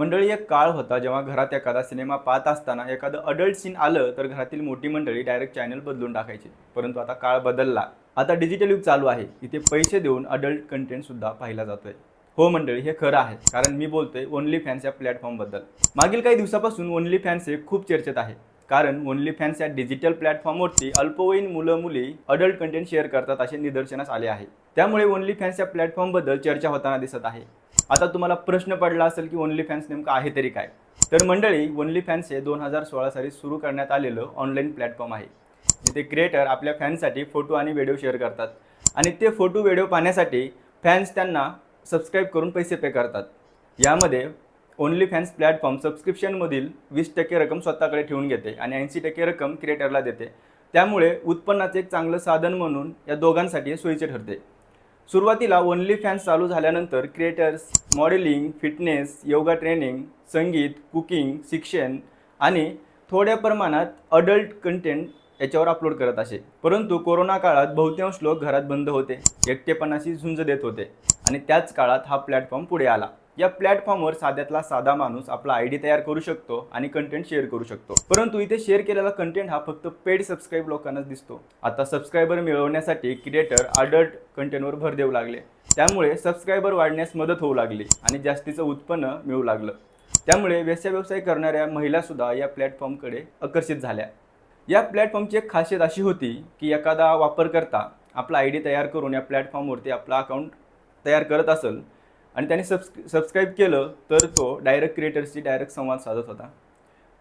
मंडळी एक काळ होता जेव्हा घरात एखादा सिनेमा पाहत असताना एखादं अडल्ट सीन आलं तर घरातील मोठी मंडळी डायरेक्ट चॅनल बदलून टाकायची. परंतु आता काळ बदलला. आता डिजिटल युग चालू आहे. इथे पैसे देऊन अडल्ट कंटेंट सुद्धा पाहिला जातोय. हो मंडळी हे खरं आहे. कारण मी बोलतोय ओनली फॅन्स या प्लॅटफॉर्मबद्दल मागील काही दिवसापासून ओनली फॅन्स हे खूप चर्चेत आहे. कारण ओनली फॅन्स या डिजिटल प्लॅटफॉर्मवरती अल्पवयीन मुलं मुली अडल्ट कंटेंट शेअर करतात असे निदर्शनास आले आहे. त्यामुळे ओनली फॅन्स या प्लॅटफॉर्मबद्दल चर्चा होताना दिसत आहे. आता तुम्हाला प्रश्न पडला असेल की ओनली फॅन्स नेमकं आहे तरी काय? तर मंडळी ओनली फॅन्स हे दोन हजार सोळा साली सुरू करण्यात आलेलं ऑनलाईन प्लॅटफॉर्म आहे. जिथे क्रिएटर आपल्या फॅन्ससाठी फोटो आणि व्हिडिओ शेअर करतात. आणि ते फोटो व्हिडिओ पाहण्यासाठी फॅन्स त्यांना सबस्क्राईब करून पैसे पे करतात. यामध्ये ओनली फॅन्स प्लॅटफॉर्म सबस्क्रिप्शनमधील वीस टक्के रक्कम स्वतःकडे ठेवून घेते आणि ऐंशी टक्के रक्कम क्रिएटरला देते. त्यामुळे उत्पन्नाचे एक चांगलं साधन म्हणून या दोघांसाठी सोयीचे ठरते. सुरुवातीला ओनली फॅन्स चालू झाल्यानंतर creators modelling fitness yoga training संगीत कुकिंग शिक्षण आणि थोड्या प्रमाणात अडल्ट कंटेंट याच्यावर अपलोड करत असे. परंतु कोरोना काळात बहुतांश लोक घरात बंद होते. एकटेपणाशी झुंज देत होते. आणि त्याच काळात हा प्लॅटफॉर्म पुढे आला. या प्लॅटफॉर्मवर साध्यातला साधा माणूस आपला आय डी तयार करू शकतो आणि कंटेंट शेअर करू शकतो. परंतु इथे शेअर केलेला कंटेंट हा फक्त पेड सबस्क्राईब लोकांनाच दिसतो. आता सबस्क्रायबर मिळवण्यासाठी क्रिएटर अडल्ट कंटेंटवर भर देऊ लागले. त्यामुळे सबस्क्रायबर वाढण्यास मदत होऊ लागली आणि जास्तीचं उत्पन्न मिळू लागलं. त्यामुळे व्यवसाय व्यवसाय करणाऱ्या महिलासुद्धा या प्लॅटफॉर्मकडे आकर्षित झाल्या. या प्लॅटफॉर्मची एक खासियत अशी होती की एखादा वापरकर्ता आपला आय डी तयार करून या प्लॅटफॉर्मवरती आपला अकाउंट तयार करत असेल आणि त्याने सबस्क सबस्क्राईब केलं तर तो डायरेक्ट क्रिएटर्सशी डायरेक्ट संवाद साधत होता.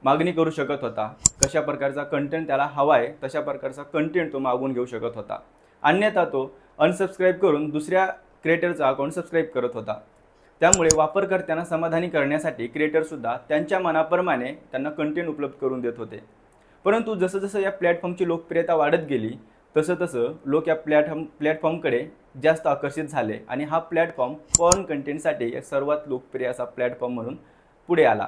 मागणी करू शकत होता. कशा प्रकारचा कंटेंट त्याला हवा आहे तशा प्रकारचा कंटेंट तो मागून घेऊ शकत होता. अन्यथा तो अनसबस्क्राईब करून दुसऱ्या क्रिएटरचा अकाउंट सबस्क्राईब करत होता. त्यामुळे वापरकर्त्यांना समाधानी करण्यासाठी क्रिएटरसुद्धा त्यांच्या मनाप्रमाणे त्यांना कंटेंट उपलब्ध करून देत होते. परंतु जसं जसं या प्लॅटफॉर्मची लोकप्रियता वाढत गेली तसं तसं लोक या प्लॅटफॉर्म प्लॅटफॉर्मकडे जास्त आकर्षित झाले आणि हा प्लॅटफॉर्म पॉर्न कंटेंटसाठी एक सर्वात लोकप्रिय असा प्लॅटफॉर्म म्हणून पुढे आला.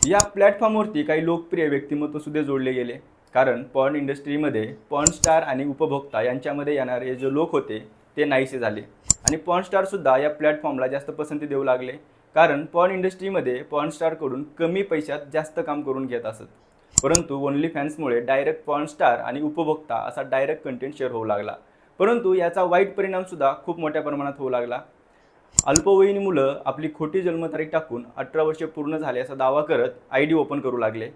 या प्लॅटफॉर्मवरती काही लोकप्रिय व्यक्तिमत्व सुद्धा जोडले गेले. कारण पॉर्न इंडस्ट्रीमध्ये पॉर्न स्टार आणि उपभोक्ता यांच्यामध्ये येणारे जे लोक होते ते नाहीसे झाले. आणि पॉर्न स्टारसुद्धा या प्लॅटफॉर्मला जास्त पसंती देऊ लागले. कारण पॉर्न इंडस्ट्रीमध्ये पॉर्न स्टारकडून कमी पैशात जास्त काम करून घेत असत. परंतु ओनली फॅन्समुळे डायरेक्ट पॉन स्टार आणि उपभोक्ता असा डायरेक्ट कंटेंट शेअर होऊ लागला. परंतु याचा वाईट परिणामसुद्धा खूप मोठ्या प्रमाणात होऊ लागला. अल्पवयीन मुलं आपली खोटी जन्मतारीख टाकून अठरा वर्षे पूर्ण झाले असा दावा करत आय डी ओपन करू लागले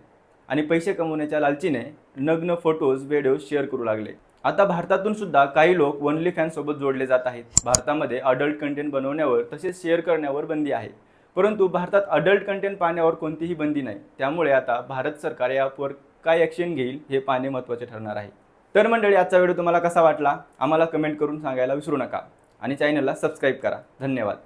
आणि पैसे कमवण्याच्या लालचीने नग्न फोटोज व्हिडिओ शेअर करू लागले. आता भारतातून सुद्धा काही लोक ओनली फॅनसोबत जोडले जात आहेत. भारतामध्ये अडल्ट कंटेंट बनवण्यावर तसेच शेअर करण्यावर बंदी आहे. परंतु भारतात अडल्ट कंटेंट पाहण्यावर कोणतीही बंदी नाही. त्यामुळे आता भारत सरकार यावर ॲपवर काय ॲक्शन घेईल हे पाहणे महत्त्वाचे ठरणार आहे. तर मंडळी आजचा व्हिडिओ तुम्हाला कसा वाटला? आम्हाला कमेंट करून सांगायला विसरू नका. आणि चॅनलला सबस्क्राईब करा. धन्यवाद.